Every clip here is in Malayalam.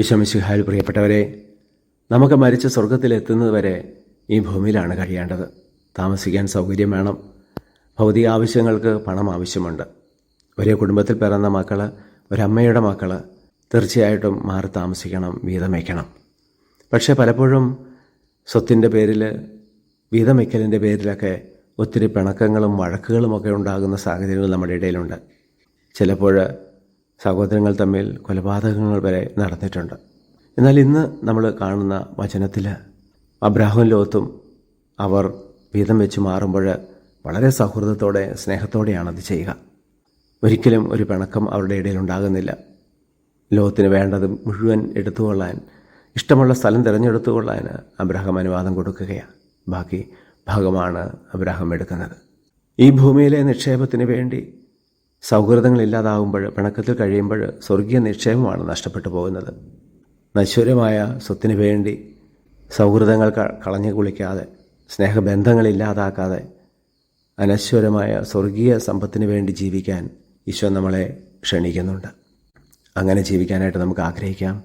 ഈശോമിശിഹായിൽ പ്രിയപ്പെട്ടവരെ നമുക്ക് മരിച്ച് സ്വർഗത്തിലെത്തുന്നത് വരെ ഈ ഭൂമിയിലാണ് കഴിയേണ്ടത്. താമസിക്കാൻ സൗകര്യം വേണം. ഭൗതിക ആവശ്യങ്ങൾക്ക് പണം ആവശ്യമുണ്ട്. ഒരേ കുടുംബത്തിൽ പിറന്ന മക്കൾ ഒരമ്മയുടെ മക്കൾ തീർച്ചയായിട്ടും മാറി താമസിക്കണം വീതം വയ്ക്കണം. പക്ഷേ പലപ്പോഴും സ്വത്തിന്റെ പേരിൽ വീതം വയ്ക്കലിന്റെ പേരിലൊക്കെ ഒത്തിരി പിണക്കങ്ങളും വഴക്കുകളുമൊക്കെ ഉണ്ടാകുന്ന സാഹചര്യങ്ങൾ നമ്മുടെ ഇടയിലുണ്ട്. ചിലപ്പോൾ സഹോദരങ്ങൾ തമ്മിൽ കൊലപാതകങ്ങൾ വരെ നടന്നിട്ടുണ്ട്. എന്നാൽ ഇന്ന് നമ്മൾ കാണുന്ന വചനത്തിൽ അബ്രാഹിം ലോത്തും അവർ വീതം വെച്ച് മാറുമ്പോൾ വളരെ സൗഹൃദത്തോടെ സ്നേഹത്തോടെയാണ് അത് ചെയ്യുക. ഒരിക്കലും ഒരു പിണക്കം അവരുടെ ഇടയിൽ ഉണ്ടാകുന്നില്ല. ലോകത്തിന് വേണ്ടത് മുഴുവൻ എടുത്തുകൊള്ളാൻ ഇഷ്ടമുള്ള സ്ഥലം തിരഞ്ഞെടുത്തുകൊള്ളാൻ അബ്രഹാം അനുവാദം കൊടുക്കുകയാണ്. ബാക്കി ഭാഗമാണ് അബ്രഹാം എടുക്കുന്നത്. ഈ ഭൂമിയിലെ നിക്ഷേപത്തിന് വേണ്ടി സൗഹൃദങ്ങൾ ഇല്ലാതാവുമ്പോൾ പിണക്കത്തിൽ കഴിയുമ്പോൾ സ്വർഗീയ നിക്ഷേപമാണ് നഷ്ടപ്പെട്ടു പോകുന്നത്. നശ്വരമായ സ്വത്തിന് വേണ്ടി സൗഹൃദങ്ങൾ കളഞ്ഞു കുളിക്കാതെ സ്നേഹബന്ധങ്ങൾ ഇല്ലാതാക്കാതെ അനശ്വരമായ സ്വർഗീയ സമ്പത്തിന് വേണ്ടി ജീവിക്കാൻ ഈശോ നമ്മളെ ക്ഷണിക്കുന്നുണ്ട്. അങ്ങനെ ജീവിക്കാനായിട്ട് നമുക്ക് ആഗ്രഹിക്കാം.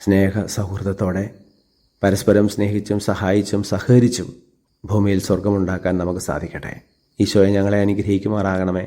സ്നേഹ സൗഹൃദത്തോടെ പരസ്പരം സ്നേഹിച്ചും സഹായിച്ചും സഹകരിച്ചും ഭൂമിയിൽ സ്വർഗമുണ്ടാക്കാൻ നമുക്ക് സാധിക്കട്ടെ. ഈശോയെ ഞങ്ങളെ അനുഗ്രഹിക്കുമാറാകണമേ.